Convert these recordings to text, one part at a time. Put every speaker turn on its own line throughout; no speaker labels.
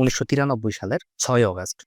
উনিশশো তিরানব্বই সালের ছয় অগস্ট,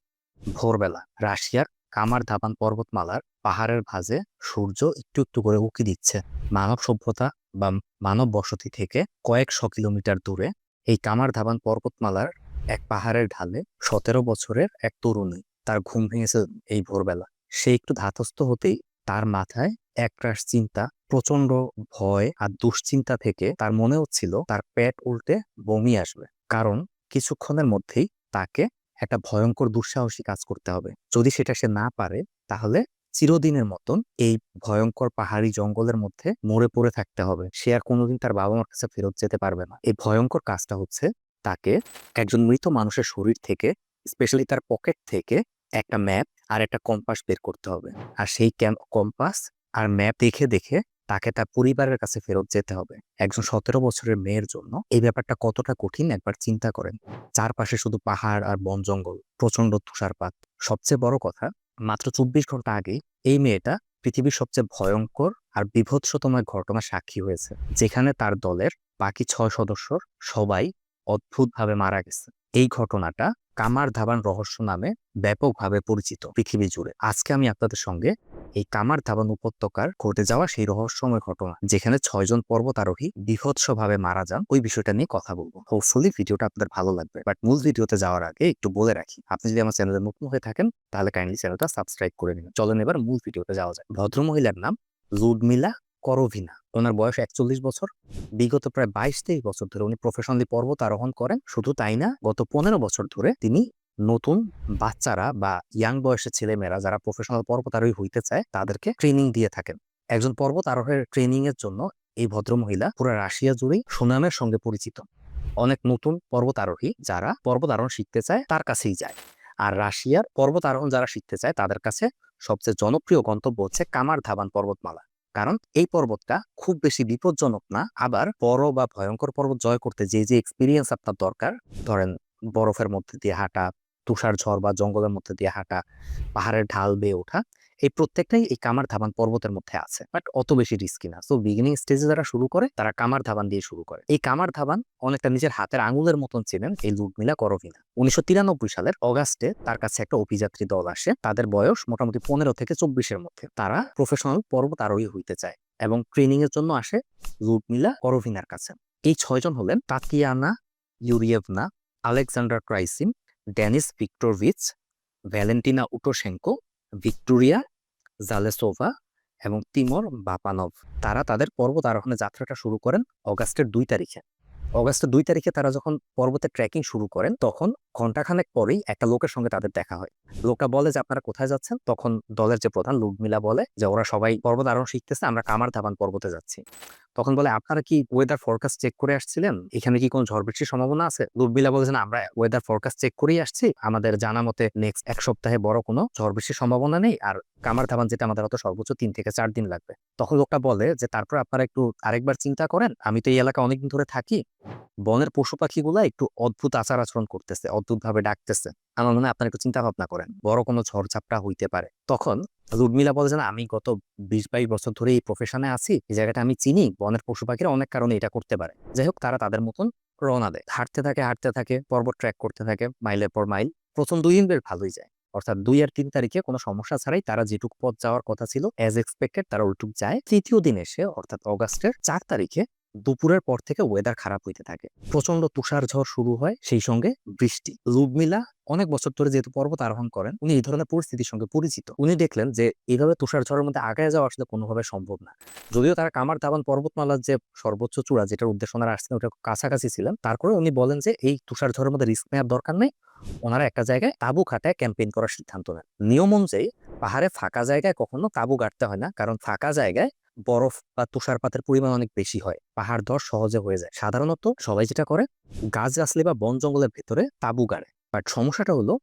ভোরবেলা রাশিয়ার কামার ধাবান পর্বতমালার পাহাড়ের ভাঁজে সূর্য একটু একটু করে উঁকি দিচ্ছে। মানব সভ্যতা বা মানব বসতি থেকে কয়েকশো কিলোমিটার দূরে এই কামার ধাবান পর্বতমালার এক পাহাড়ের ঢালে সতেরো বছরের এক তরুণী তার ঘুম ভেঙেছে এই ভোরবেলা। সে একটু ধাতস্থ হতেই তার মাথায় একরাশ চিন্তা প্রচণ্ড ভয় আর দুশ্চিন্তা থেকে তার মনে হচ্ছিল তার পেট উল্টে বমি আসবে। কারণ কিছুক্ষণের মধ্যেই তাকে একটা ভয়ঙ্কর দুঃসাহসী কাজ করতে হবে। যদি সেটা সে না পারে, তাহলে চিরদিনের মতন এই ভয়ঙ্কর পাহাড়ি জঙ্গলের মধ্যে মরে পড়ে থাকতে হবে। সে আর কোনোদিন তার বাবা মার কাছে ফেরত যেতে পারবে না। এই ভয়ঙ্কর কাজটা হচ্ছে তাকে একজন মৃত মানুষের শরীর থেকে স্পেশালি তার পকেট থেকে একটা ম্যাপ আর একটা কম্পাস বের করতে হবে। আর সেই কম্পাস আর ম্যাপ দেখে দেখে তাকে তার পরিবারের কাছে ফেরত যেতে হবে। একজন সতেরো বছরের মেয়ের জন্য এই ব্যাপারটা কতটা কঠিন একবার চিন্তা করেন। চারপাশে শুধু পাহাড় আর বন জঙ্গল প্রচণ্ড তুষারপাত। সবচেয়ে বড় কথা, মাত্র চব্বিশ ঘণ্টা আগে এই মেয়েটা পৃথিবীর সবচেয়ে ভয়ঙ্কর আর বিভৎসতম ঘটনা সাক্ষী হয়েছে, যেখানে তার দলের বাকি ছয় সদস্যর সবাই অদ্ভুতভাবে মারা গেছে। এই ঘটনাটা কামার ধাবান রহস্য নামে ব্যাপকভাবে পরিচিত পৃথিবী জুড়ে। আজকে আমি আপনাদের সঙ্গে এই কামার ধাবান উপত্যকার ঘটে যাওয়া সেই রহস্যময় ঘটনা, যেখানে ছয়জন পর্বতারোহী বিভৎসভাবে মারা যান, ওই বিষয়টা নিয়ে কথা বলব। হোপফুলি ভিডিওটা আপনাদের ভালো লাগবে। বাট মূল ভিডিওতে যাওয়ার আগে একটু বলে রাখি, আপনি যদি আমার চ্যানেলে নতুন হয়ে থাকেন, তাহলে কাইন্ডলি চ্যানেলটা সাবস্ক্রাইব করে নিন। চলেন এবার মূল ভিডিওতে যাওয়া যায় ভদ্রমহিলার নাম লুডমিলা করভিনা ওনার বয়স একচল্লিশ বছর, বিগত প্রায় বাইশ তেইশ বছর ধরে উনি প্রফেশনালি পর্বত আরোহণ করেন। শুধু তাই না, গত পনেরো বছর ধরে তিনি নতুন বাচ্চারা বা ইয়াং বয়সের ছেলেমেয়েরা যারা প্রফেশনাল পর্বত আরোহী হইতে চায়, তাদেরকে ট্রেনিং দিয়ে থাকেন। একজন পর্বত আরোহের ট্রেনিং এর জন্য এই ভদ্রমহিলা পুরো রাশিয়া জুড়েই সুনামের সঙ্গে পরিচিত। অনেক নতুন পর্বত আরোহী যারা পর্বত আরোহণ শিখতে চায়, তার কাছেই যায়। আর রাশিয়ার পর্বত আরোহণ যারা শিখতে চায়, তাদের কাছে সবচেয়ে জনপ্রিয় গন্তব্য হচ্ছে কামার ধাবান পর্বতমালা। কারণ এই পর্বতটা খুব বেশি বিপজ্জনক না, আবার বড় বা ভয়ঙ্কর পর্বত জয় করতে যে যে এক্সপিরিয়েন্স আপনার দরকার, ধরেন বরফের মধ্যে দিয়ে হাঁটা তুষার ঝড় বা জঙ্গলের মধ্যে দিয়ে হাঁটা, পাহাড়ের ঢাল বেয়ে ওঠা এই প্রত্যেকটাই এই কামার ধাবান পর্বতের মধ্যে আছে। বাট অত বেশি রিস্কি না। সো বিগিনিং স্টেজে যারা শুরু করে, তারা কামার ধাবান দিয়ে শুরু করে। এই কামার ধাবান অনেকটা নিজের হাতের আঙুলের মতন ছিলেন এই লুডমিলা করভিনা। উনিশশো তিরানব্বই সালের অগাস্টে তার কাছে একটা অভিযাত্রী দল আসে। তাদের বয়স মোটামুটি পনেরো থেকে চব্বিশের মধ্যে। তারা প্রফেশনাল পর্বত আরোহী হইতে চায় এবং ট্রেনিং এর জন্য আসে লুডমিলা করভিনার কাছে। এই ছয়জন হলেন Tatiana Yuryevna, Alexander Kraysin Denis Viktorovich, Valentina Utoshenko, Viktoria Zalesova এবং তিমর বাপানভ তারা তাদের পর্বত আরোহণের যাত্রাটা শুরু করেন অগাস্টের দুই তারিখে। অগাস্টের দুই তারিখে তারা যখন পর্বতে ট্রেকিং শুরু করেন, তখন ঘন্টাখানেক পরেই একটা লোকের সঙ্গে তাদের দেখা হয়। লোকটা বলে যে, আপনারা কোথায় যাচ্ছেন? তখন দলের যে প্রধান লুডমিলা বলে যে, ওরা সবাই পর্বত আরোহণ শিখতেছে, আমরা কামার ধাবান পর্বতে যাচ্ছি। তখন বলে, আপনারা কি ওয়েদার ফোরকাস্ট চেক করে আসছিলেন? এখানে কি কোনো ঝড় বৃষ্টির সম্ভাবনা আছে? লুডবিলা বলেছেন আমরা ওয়েদার ফোরকাস্ট চেক করেই আসছি। আমাদের জানা মতে নেক্সট এক সপ্তাহে বড় কোনো ঝড় বৃষ্টির সম্ভাবনা নেই আর কামার ধাবান যেটা আমাদের হয়তো সর্বোচ্চ তিন থেকে চার দিন লাগবে। তখন লোকটা বলে যে, তারপর আপনারা একটু আরেকবার চিন্তা করেন। আমি তো এই এলাকা অনেকদিন ধরে থাকি। বনের পশু পাখিগুলা একটু অদ্ভুত আচার আচরণ করতেছে অদ্ভুত ভাবে ডাকতেছে। আমার মনে হয় আপনারা একটু চিন্তা ভাবনা করেন বড় কোনো ঝড়ঝাপটা হইতে পারে। তখন লুডমিলা বলে যে না, আমি গত বিশ বাইশ বছর ধরে এই প্রফেশনে আছি এই জায়গাটা আমি চিনি বনের পশু পাখিরা অনেক কারণে এটা করতে পারে। যাই হোক তারা তাদের মতন রওনা দেয়। হাঁটতে থাকে হাঁটতে থাকে পর্বত ট্র্যাক করতে থাকে মাইলের পর মাইল প্রথম দুই দিন বেশ ভালোই যায়। অর্থাৎ দুই আর তিন তারিখে কোনো সমস্যা ছাড়াই তারা যেটুক পথ যাওয়ার কথা ছিল অ্যাজ এক্সপেক্টেড তারা ওইটুক যায়। তৃতীয় দিন এসে অর্থাৎ অগাস্টের চার তারিখে দুপুরের পর থেকে ওয়েদার খারাপ হইতে থাকে। প্রচণ্ড তুষার ঝড় শুরু হয় সেই সঙ্গে বৃষ্টি। লুবমিলা অনেক বছর ধরে যেহেতু পর্বত আরোহণ করেন, উনি এই ধরনের পরিস্থিতির সঙ্গে পরিচিত। উনি দেখলেন যে এইভাবে তুষার ঝড়ের মধ্যে আগায় যাওয়া আসলে কোনোভাবে সম্ভব না। যদিও তারা কামার দাবান পর্বতমালার যে সর্বোচ্চ চূড়া, যেটার উদ্দেশ্য ওনারা আসছেন ওটা কাছাকাছি ছিলেন তারপরে উনি বলেন যে, এই তুষার ঝড়ের মধ্যে রিস্ক নেওয়ার দরকার নেই। ওনারা একটা জায়গায় তাবু খাটায় ক্যাম্পেইন করার সিদ্ধান্ত নেন। নিয়ম অনুযায়ী পাহাড়ে ফাঁকা জায়গায় কখনো তাবু গাড়তে হয় না, কারণ ফাঁকা জায়গায় বরফ বা তুষারপাতের পরিমাণ অনেক বেশি হয়। পাহাড় ধর সহজে হয়ে যায়। সাধারণত সবাই যেটা করে, গাছ গাছলে বা বন জঙ্গলের ভেতরে তাবু গাড়ে। বাট সমস্যাটা হলো,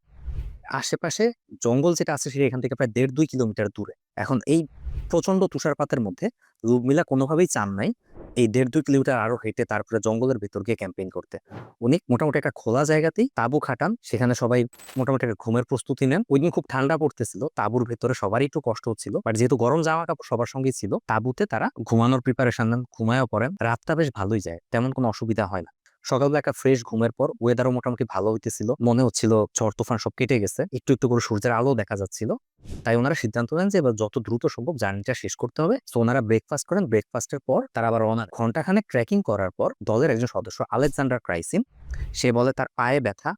আশেপাশে জঙ্গল যেটা আছে, সেটা এখান থেকে প্রায় দেড় দুই কিলোমিটার দূরে। এখন এই প্রচণ্ড তুষারপাতের মধ্যে রুমিলা কোনোভাবেই চান নাই। এই দেড় দুই কিলোমিটার আরও হেঁটে তারপরে জঙ্গলের ভেতর গিয়ে ক্যাম্পেইন করতে। উনি মোটামুটি একটা খোলা জায়গাতেই তাবু খাটান, সেখানে সবাই মোটামুটি একটা ঘুমের প্রস্তুতি নেন। ওই দিন খুব ঠান্ডা পড়তেছিল, তাবুর ভেতরে সবারই একটু কষ্ট হচ্ছিল। বাট যেহেতু গরম জামা কাপড় সবার সঙ্গেই ছিল, তাবুতে তারা ঘুমানোর প্রিপারেশন নেন, ঘুমায়ও পড়েন। রাতটা বেশ ভালোই যায়, তেমন কোনো অসুবিধা হয় না। সকালবেলা একটা ফ্রেশ ঘুমের পর ওয়েদারও মোটামুটি ভালো হইতেছিল। মনে হচ্ছিল ঝড়, তুফান সব কেটে গেছে। একটু একটু করে সূর্যের আলো দেখা যাচ্ছিল। তাই ওনারা সিদ্ধান্ত নেন যে এবার যত দ্রুত সম্ভব জার্নিটা শেষ করতে হবে। তো ওনারা ব্রেকফাস্ট করেন। ব্রেকফাস্টের পর তারা আবার ওনার ঘন্টাখানেক ট্রেকিং করার পর দলের একজন সদস্য আলেকজান্ডার ক্রাইসিন সে বলে তার পায়ে ব্যথা,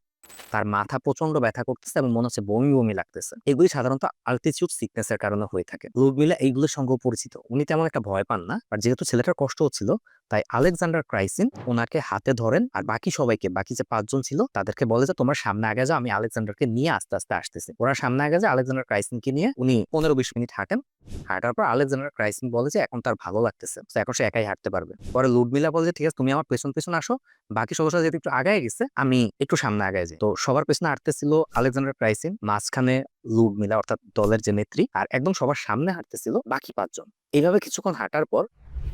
তার মাথা প্রচণ্ড ব্যথা করতেছে এবং মনে হচ্ছে বমি বমি লাগতেছে। এগুলি সাধারণত আলটিচিউড সিকনেস এর কারণে হয়ে থাকে। লুডমিলা এইগুলোর সঙ্গে পরিচিত। উনি তেমন একটা ভয় পান না। আর যেহেতু ছেলেটার কষ্ট হচ্ছিল তাই আলেকজান্ডার ক্রাইসিন ওনাকে হাতে ধরেন আর বাকি সবাইকে, বাকি যে পাঁচজন ছিল তাদেরকে বলে যে, তোমরা সামনে আগে যাও, আমি আলেকজান্ডারকে নিয়ে আস্তে আস্তে আসতেছি। ওরা সামনে আগে যায়, আলেকজান্ডার ক্রাইসিনকে নিয়ে উনি পনেরো, বিশ মিনিট হাঁটেন। হাঁটার পর আলেকজান্ডার ক্রাইসিন বলে যে, এখন তার ভালো লাগতেছে। তো এখন সে একাই হাঁটতে পারবে। পরে লুডমিলা বলে যে, ঠিক আছে, তুমি আমার পেছন পেছন আসো। বাকি সদস্যরা যেহেতু একটু আগায় গেছে, আমি একটু সামনে আগায় যাই। তো সবার পেছনে হাঁটতেছিল আলেকজান্ডার ক্রাইসিন, মাঝখানে লুডমিলা অর্থাৎ দলের যে নেত্রী, আর একদম সবার সামনে হাঁটতেছিল বাকি পাঁচজন। এইভাবে কিছুক্ষণ হাঁটার পর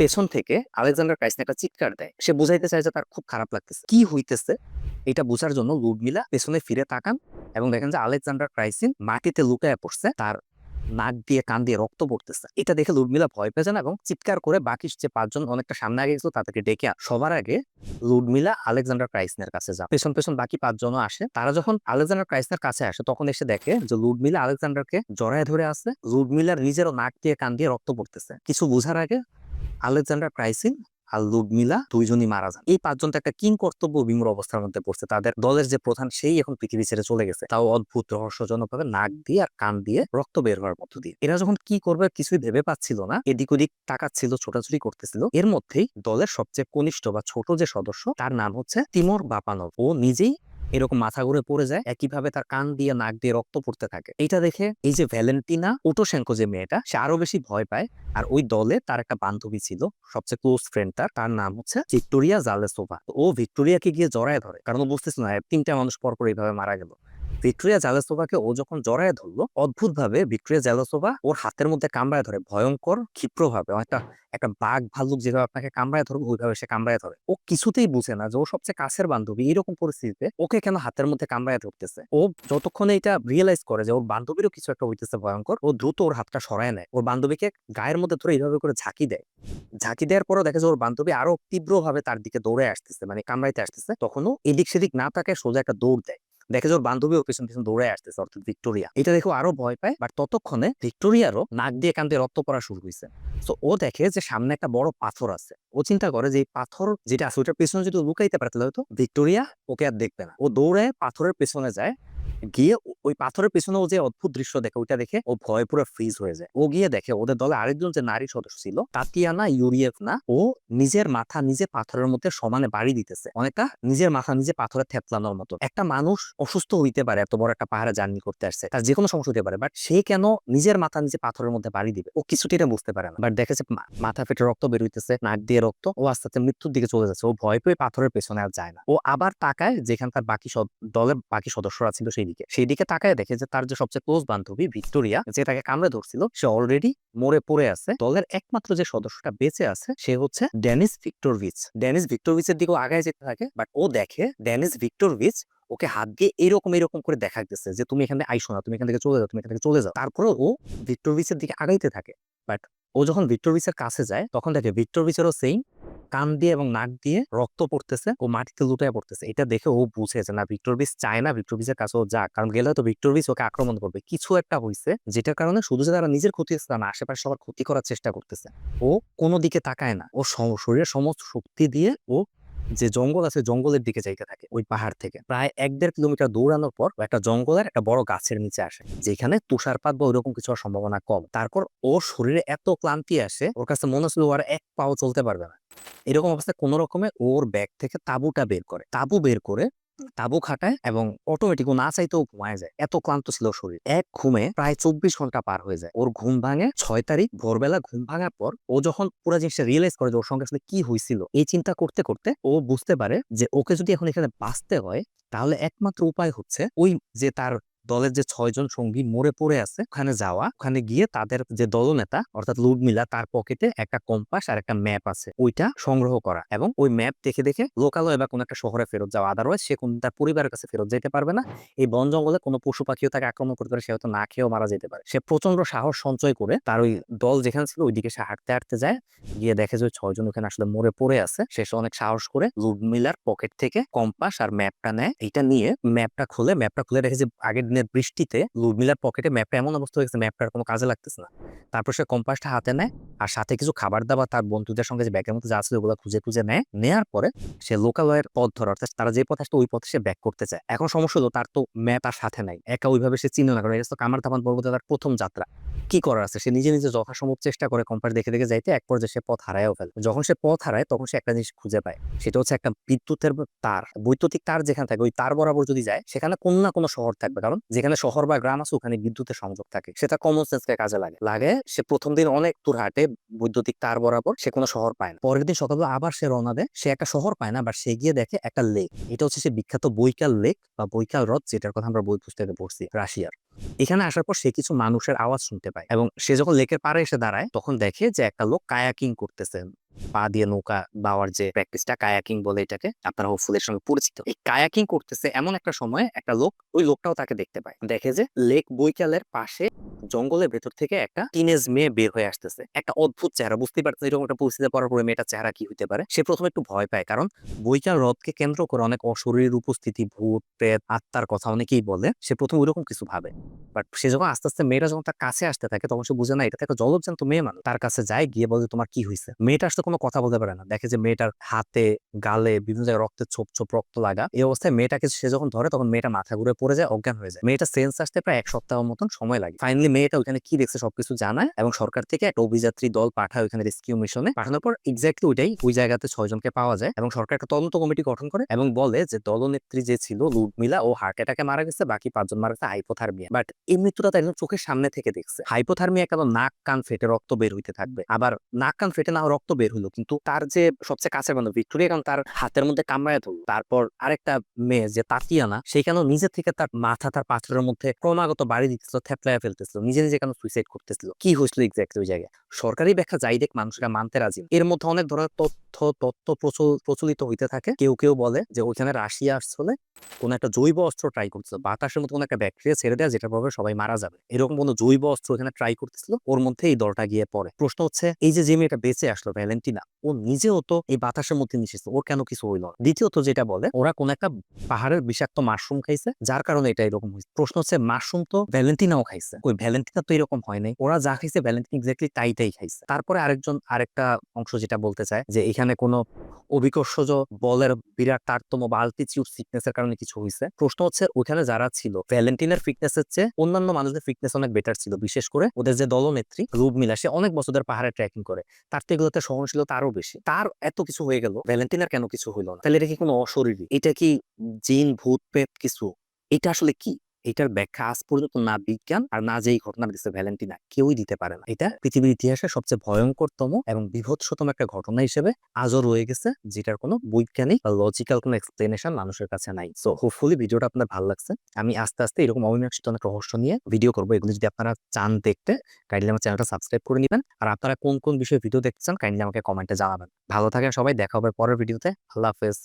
পেছন থেকে আলেকজান্ডার ক্রাইসিন একটা চিৎকার দেয়। সে বুঝাইতে চায় যে তার খুব খারাপ লাগতেছে। কি হইতেছে? এটা বোঝার জন্য লুডমিলা পেছনে ফিরে তাকান এবং দেখেন যে আলেকজান্ডার ক্রাইসিন মাটিতে লুকায় পড়ছে। তার নাক দিয়ে, কান দিয়ে রক্ত পড়তেছে। এটা দেখে লুডমিলা ভয় পেয়ে যান এবং চিৎকার করে বাকি যে পাঁচজন অনেকটা সামনে আগে গেছিল তাদেরকে ডেকে। সবার আগে লুডমিলা আলেকজান্ডার ক্রাইসনের কাছে যায় পেছন পেছন বাকি পাঁচজনও আসে। তারা যখন আলেকজান্ডার ক্রাইসনের কাছে আসে, তখন এসে দেখে যে লুডমিলা আলেকজান্ডারকে জড়ায় ধরে আছে। লুডমিলার নিজেরও নাক দিয়ে, কান দিয়ে রক্ত পড়তেছে। কিছু বোঝার আগে আলেকজান্ডার ক্রাইসিন আর লুডমিলা দুইজনই মারা যান। এই পাঁচজন তো একটা কিং কর্তব্য বিমূর অবস্থার মধ্যে পড়ছে। তাদের দলের যে প্রধান, সেই এখন পৃথিবী ছেড়ে চলে গেছে। তাও অদ্ভুত রহস্যজনক ভাবে নাক দিয়ে আর কান দিয়ে রক্ত বের হওয়ার মধ্য দিয়ে। এরা যখন কি করবে কিছুই ভেবে পাচ্ছিল না। এদিক ওদিক তাকাচ্ছিল, ছোটাছুটি করতেছিল। এর মধ্যেই দলের সবচেয়ে কনিষ্ঠ বা ছোট যে সদস্য, তার নাম হচ্ছে তিমর বাপানভ ও নিজেই এরকম মাথা ঘুরে পড়ে যায়, একইভাবে তার কান দিয়ে নাক দিয়ে রক্ত পড়তে থাকে। এটা দেখে এই যে ভ্যালেন্টিনা ওটোশেঙ্কো যে মেয়েটা, সে আরও বেশি ভয় পায়। আর ওই দলে তার একটা বান্ধবী ছিল, সবচেয়ে ক্লোজ ফ্রেন্ড তার তার নাম হচ্ছে ভিক্টোরিয়া জালেসোভা। ও ভিক্টোরিয়াকে গিয়ে জড়ায় ধরে, কারণ ও বুঝতেছিল না তিনটা মানুষ পরপর এইভাবে মারা গেল। ভিক্টোরিয়া জালেসোভাকে ও যখন জড়ায় ধরলো অদ্ভুত ভাবে ভিক্টোরিয়া জালেসোভা ওর হাতের মধ্যে কামড়ায় ধরে। ভয়ঙ্কর, ক্ষিপ্রভাবে একটা একটা বাঘ ভাল্লুক যেভাবে আপনাকে কামড়ায় ধরবে, ওইভাবে সে কামড়ায় ধরে। ও কিছুতেই বুঝে না যে ও সবচেয়ে কাছের বান্ধবী এরকম পরিস্থিতিতে ওকে কেন হাতের মধ্যে কামড়ায় ধরতেছে। ও যতক্ষণে এটা রিয়েলাইজ করে যে ওর বান্ধবীরও কিছু একটা হইতেছে ভয়ঙ্কর, ও দ্রুত ওর হাতটা সরায় নেয়। ওর বান্ধবীকে গায়ের মধ্যে ধরে এইভাবে করে ঝাঁকি দেয়। ঝাঁকি দেওয়ার পরও দেখে যে ওর বান্ধবী আরও তীব্রভাবে তার দিকে দৌড়ে আসতেছে মানে কামড়াইতে আসতেছে। তখনও এদিক সেদিক না তাকে সোজা একটা দৌড় দেয়। দেখে যে ওর বান্ধবী পিছন পিছন দৌড়ে আসতেছে, অর্থাৎ ভিক্টোরিয়া। এটা দেখে আরও ভয় পায় বাট ততক্ষণে ভিক্টোরিয়ারও নাক দিয়ে কান দিয়ে রক্ত পড়া শুরু হয়েছে তো ও দেখে যে সামনে একটা বড় পাথর আছে। ও চিন্তা করে যে পাথর যেটা আছে, ওটার পেছনে যদি লুকাইতে পারে, তাহলে হয়তো ভিক্টোরিয়া ওকে আর দেখবে না। ও দৌড়ে পাথরের পেছনে যায় গিয়ে ওই পাথরের পেছনে ও যে অদ্ভুত দৃশ্য দেখে, ওইটা দেখে ও ভয় পুরো ফ্রিজ হয়ে যায়। ও গিয়ে দেখে ওদের দলে আরেকজন যে নারী সদস্য ছিল, তাতিয়ানা ইউরিয়েভ না ও নিজের মাথা নিজে পাথরের মধ্যে সমানে বাড়ি দিতেছে। অনেকটা নিজের মাথা নিজে পাথরে থেতলানোর মতো। একটা মানুষ অসুস্থ হইতে পারে, এত বড় একটা পাহাড়ে জার্নি করতে আসছে। তার যে কোনো সমস্যা হতে পারে, বাট সে কেন নিজের মাথা নিজে পাথরের মধ্যে বাড়ি দিবে? ও কিছুটি এটা বুঝতে পারে না। বাট দেখেছে মাথা ফেটে রক্ত বের হইতেছে, নাক দিয়ে রক্ত, ও আস্তে আস্তে মৃত্যুর দিকে চলে যাচ্ছে। ও ভয় পেয়ে পাথরের পেছনে আর যায় না। ও আবার তাকায় যেখানকার বাকি দলের বাকি সদস্যরা ছিল সেই দিকে সেই দিকে তাকায় দেখে যে তার যে সবচেয়ে ক্লোজ বান্ধবী ভিক্টোরিয়া, যে তাকে কামড়ে ধরছিল, সে অলরেডি মরে পড়ে আছে। দলের একমাত্র যে সদস্যটা বেঁচে আছে, সে হচ্ছে ডেনিস ভিক্টোরভিচ। ডেনিস ভিক্টোরভিচের দিকেও আগায় যেতে থাকে বাট ও দেখে ডেনিস ভিক্টোরভিচ ওকে হাত দিয়ে এরকম এরকম করে দেখা গেছে যে, তুমি এখানে আইসো না, তুমি এখান থেকে চলে যাও, তুমি এখান থেকে চলে যাও। তারপরে ও ভিক্টোরভিচের দিকে আগাইতে থাকে বাট ও যখন ভিক্টর বিচের কাছে যায়, তখন দেখে ভিক্টর বিচেরও সেই কান দিয়ে এবং নাক দিয়ে রক্ত পড়তেছে ও মাটিতে লুটায় পড়তেছে। এটা দেখে ও বুঝেছে না বিচ চায় না ভিক্টর বিচের কাছে ও যাক, কারণ গেলে হয়তো বিচ ওকে আক্রমণ করবে। কিছু একটা হয়েছে যেটার কারণে শুধু যে তারা নিজের ক্ষতি হচ্ছে না, আশেপাশে সবার ক্ষতি করার চেষ্টা করতেছে। ও কোনো দিকে তাকায় না। ও শরীরের সমস্ত শক্তি দিয়ে ও যে জঙ্গল আছে জঙ্গলের দিকে যাইতে থাকে, ওই পাহাড় থেকে। প্রায় এক দেড় কিলোমিটার দৌড়ানোর পর একটা জঙ্গলের একটা বড় গাছের নিচে আসে, যেখানে তুষারপাত বা ওইরকম কিছু হওয়ার সম্ভাবনা কম। তারপর ও শরীরে এত ক্লান্তি আসে, ওর কাছে মনে হচ্ছিল ও আর এক পাও চলতে পারবে না। এরকম অবস্থায় কোনো রকমে ওর ব্যাগ থেকে তাবুটা বের করে, তাবু বের করে তাবু খাটায় এবং অটোমেটিক না চাইতেও ঘুমায় যায়। এত ক্লান্ত ছিল শরীর। এক ঘুমে প্রায় চব্বিশ ঘণ্টা পার হয়ে যায়। ওর ঘুম ভাঙে ছয় তারিখ। ভোরবেলা ঘুম ভাঙার পর ও যখন পুরো জিনিসটা রিয়েলাইজ করে যে ওর সঙ্গে আসলে কি হয়েছিল এই চিন্তা করতে করতে ও বুঝতে পারে যে ওকে যদি এখন এখানে বাঁচতে হয়, তাহলে একমাত্র উপায় হচ্ছে ওই যে তার দলের যে ছয়জন সঙ্গী মরে পড়ে আছে, ওখানে যাওয়া, ওখানে গিয়ে তাদের যে দলনেতা, অর্থাৎ লুডমিলা তার পকেটে একটা কম্পাস আর একটা ম্যাপ আছে। ওইটা সংগ্রহ করা এবং ওই ম্যাপ দেখে দেখে লোকালয় বা কোনো একটা শহরে ফেরত যাওয়া। আদারওয়াইজ সে কোন, তার পরিবারের কাছে ফেরত যেতে পারবে না। এই বন জঙ্গলে কোনো পশু পাখিও তাকে আক্রমণ করতে পারে, সে হয়তো না খেয়েও মারা যেতে পারে। সে প্রচণ্ড সাহস সঞ্চয় করে তার ওই দল যেখানে ছিল ওইদিকে সে হাঁটতে হাঁটতে যায়, গিয়ে দেখে যে ছয়জন ওখানে আসলে মরে পড়ে আছে। সে অনেক সাহস করে লুডমিলার পকেট থেকে কম্পাস আর ম্যাপটা নেয়। এইটা নিয়ে ম্যাপটা খুলে ম্যাপটা খুলে রেখে যে আগের দিনের বৃষ্টিতে লুডমিলার পকেটে ম্যাপটা এমন অবস্থা হয়ে গেছে ম্যাপটার কোনো কাজে লাগতেছে না। তারপর সে কম্পাসটা হাতে নেয় আর সাথে কিছু খাবার দাবার তার বন্ধুদের সঙ্গে যে ব্যাগের মধ্যে যা আছে ওগুলো খুঁজে খুঁজে নেয়। নেওয়ার পরে সে লোকালয়ের পথ ধরে, অর্থাৎ তারা যে পথে আসতো ওই পথে সে ব্যাক করতে চায়। এখন সমস্যা হলো তার তো ম্যাপ আর সাথে নাই। একা ওইভাবে সে চিনে না, কারণ এটা তো কামার ধাপান পর্বতে তার প্রথম যাত্রা। কি করার আছে? সে নিজে নিজে যথাসম্ভব চেষ্টা করে কম্পাস দেখে দেখে যাইতে এক পর্যায়ে সে পথ হারায়ও ফেলে। যখন সে পথ হারায়, তখন সে একটা জিনিস খুঁজে পায়। সেটা হচ্ছে একটা বিদ্যুতের তার। বৈদ্যুতিক তার যেখানে থাকে, ওই তার বরাবর যদি যায়, সেখানে কোনো না কোনো শহর থাকবে। কারণ যেখানে শহর বা গ্রাম আছে, ওখানে বিদ্যুতের সংযোগ থাকে। সেটা কমন সেন্সকে কাজে লাগে। লাগে সে প্রথম দিন অনেক দূর হাঁটে বৈদ্যুতিক তার বরাবর সে কোনো শহর পায় না। পরের দিন সকালবেলা আবার সে রওনা দেয়, সে একটা শহর পায় না বা সে গিয়ে দেখে একটা লেক এটা হচ্ছে সে বিখ্যাত বৈকাল লেক বা বৈকাল হ্রদ, যেটার কথা আমরা বই পুস্তকে পড়ছি, রাশিয়ার। এখানে আসার পর সে কিছু মানুষের আওয়াজ শুনতে পায়। এবং সে যখন লেকের পাড়ে এসে দাঁড়ায়, তখন দেখে যে একটা লোক কায়াকিং করতেছে। পা দিয়ে নৌকা বাওয়ার যে প্র্যাকটিসটা কায়াকিং বলে এটাকে, আপনারা হোপফুলের সঙ্গে পরিচিত। এই কায়াকিং করতেছে এমন একটা সময় একটা লোক, ওই লোকটাও তাকে দেখতে পায়। দেখে যে লেক বৈকালের পাশে জঙ্গলের ভেতর থেকে একটা টিনেজ মেয়ে বের হয়ে আসতেছে। একটা অদ্ভুত চেহারা, বুঝতেই পারছেন এরকম একটা পরিস্থিতি পড়ার পরে মেয়েটার চেহারা কি হতে পারে? সে প্রথমে একটু ভয় পায়, কারণ বৈকাল হ্রদকে কেন্দ্র করে অনেক অশরীর উপস্থিতি, ভূত, প্রেত, আত্মার কথা অনেকেই বলে, সে প্রথমে ওইরকম কিছু ভাবে। বাট সে যখন আস্তে আস্তে মেয়েটা যখন তার কাছে আসতে থাকে, তখন সে বুঝে না, এটা একটা জলজ্যান্ত মেয়ে মানুষ। তার কাছে যায়, গিয়ে বলে, তোমার কি হয়েছে মেয়েটা আসলে কোনো কথা বলতে পারে না। দেখে যে মেয়েটার হাতে, গালে বিভিন্ন জায়গায় রক্তের ছোপ ছোপ, রক্ত লাগা, এই অবস্থায় মেয়েটাকে সে যখন ধরে তখন মেয়েটা মাথা ঘুরে পড়ে যায়, অজ্ঞান হয়ে যায়। মেয়েটা সেন্স আসতে প্রায় এক সপ্তাহ মতন সময় লাগে। ফাইনালি মেয়েটা ওখানে কি দেখছে সবকিছু জানায় এবং সরকার থেকে একটা অভিযাত্রী দল পাঠায় ওখানে রেস্কিউ মিশনে পাঠানোর পর এক্স্যাক্টলি ওইটাই ওই জায়গাতে ছয়জনকে পাওয়া যায় এবং সরকার একটা তদন্ত কমিটি গঠন করে এবং বলে যে দলনেত্রী যে ছিল লুডমিলা ও হার্ট অ্যাটাকে মারা গেছে, বাকি পাঁচজন মারা গেছে হাইপোথার্মিয়া বাট এই মৃত্যুটা তো একদম চোখের সামনে থেকে দেখছে। হাইপোথার্মিয়া কেন নাক, কান, ফেটে রক্ত বের হইতে থাকবে? আবার নাক, কান, ফেটে না, রক্ত বের হলো। কিন্তু তার যে সবচেয়ে কাছের বান্ধব, ভিক্টোরিয়া, কারণ তার হাতের মধ্যে কামড়ায় ধরলো। তারপর আরেকটা মেয়ে, যে তাতিয়ানা কেন নিজে থেকে তার মাথা, তার পাথরের মধ্যে ক্রমাগত বাড়ি দিতেছিল থেপলাইয়া ফেলতেছিল, নিজে নিজে কেন সুইসাইড করতেছিল? কি হয়েছিল এক্স্যাক্টলি ওই জায়গায়? সরকারি ব্যাখ্যা যাই দেখ মানুষরা মানতে রাজি। এর মধ্যে অনেক ধরনের তথ্য প্রচল- প্রচলিত হইতে থাকে। কেউ কেউ বলে যে ওইখানে রাশিয়া আসলে কোন একটা জৈব অস্ত্র ট্রাই করতেছিল। বাতাসের মতো কোনো একটা ব্যাকটেরিয়া ছেড়ে দেয় যেটা প্রভাবে সবাই মারা যাবে। এরকম কোনো জৈব অস্ত্র এখানে ট্রাই করতেছিল, ওর মধ্যে এই দলটা গিয়ে পড়ে। প্রশ্ন হচ্ছে, এই যে যে মেয়েটা বেঁচে আসলো ভ্যালেন্টিনা ও নিজেও তো এই বাতাসের মধ্যে মিশেছে, ওর কেন কিছু হইল দ্বিতীয়ত যেটা বলে, ওরা কোন একটা পাহাড়ের বিষাক্ত মাশরুম খাইছে, যার কারণে এটা এরকম হয়েছে প্রশ্ন হচ্ছে মাশরুম তো ভ্যালেন্টিনাও খাইছে। ওই ভ্যালেন্টিনা তো এরকম হয় নাই। ওরা যা খাইছে ভ্যালেন্টিনা এক্স্যাক্টলি তাই তাই। খাইছে। তারপরে আরেকজন, আরেকটা অংশ যেটা বলতে চায় যে এখানে কোনো অভিকর্ষজ বলের বিরাট তারতম্য বা আলটিচিউড সিকনেসের কারণে কিছু হয়েছে প্রশ্ন হচ্ছে ওখানে যারা ছিল ভ্যালেন্টিনের ফিটনেসের চেয়ে অন্যান্য মানুষদের ফিটনেস অনেক বেটার ছিল। বিশেষ করে ওদের যে দলনেত্রী রুবমিলা সে অনেক বছর পাহাড়ে ট্রেকিং করে। তার তো এগুলোতে সহনশীলতা আরও বেশি। তার এত কিছু হয়ে গেল ভ্যালেন্টিনার কেন কিছু হইল না? তাহলে এটা কি কোনো অশরীরী? এটা কি জিন ভূত, প্রেত কিছু? এটা আসলে কি? এটার ব্যাখ্যা আজ পর্যন্ত না বিজ্ঞান আর না যেই ঘটনা দিচ্ছে ভ্যালেন্টিনা কেউই দিতে পারে না। এটা পৃথিবীর ইতিহাসে সবচেয়ে ভয়ঙ্করতম এবং বিভৎসতম একটা ঘটনা হিসেবে আজও রয়ে গেছে, যেটার কোনো বৈজ্ঞানিক বা লজিক্যাল কোনো এক্সপ্লেনেশন মানুষের কাছে নাই। সো হোপফুলি ভিডিওটা আপনার ভালো লাগছে। আমি আস্তে আস্তে এরকম অমীমাংসিত অনেক রহস্য নিয়ে ভিডিও করব। এগুলো যদি আপনারা চান দেখতে কাইন্ডলি আমার চ্যানেলটা সাবস্ক্রাইব করে নেবেন। আর আপনারা কোন কোন বিষয়ে ভিডিও দেখতে চান কাইন্ডলি আমাকে কমেন্টে জানাবেন। ভালো থাকেন সবাই, দেখা হবে পরের ভিডিওতে আল্লাহ হাফেজ।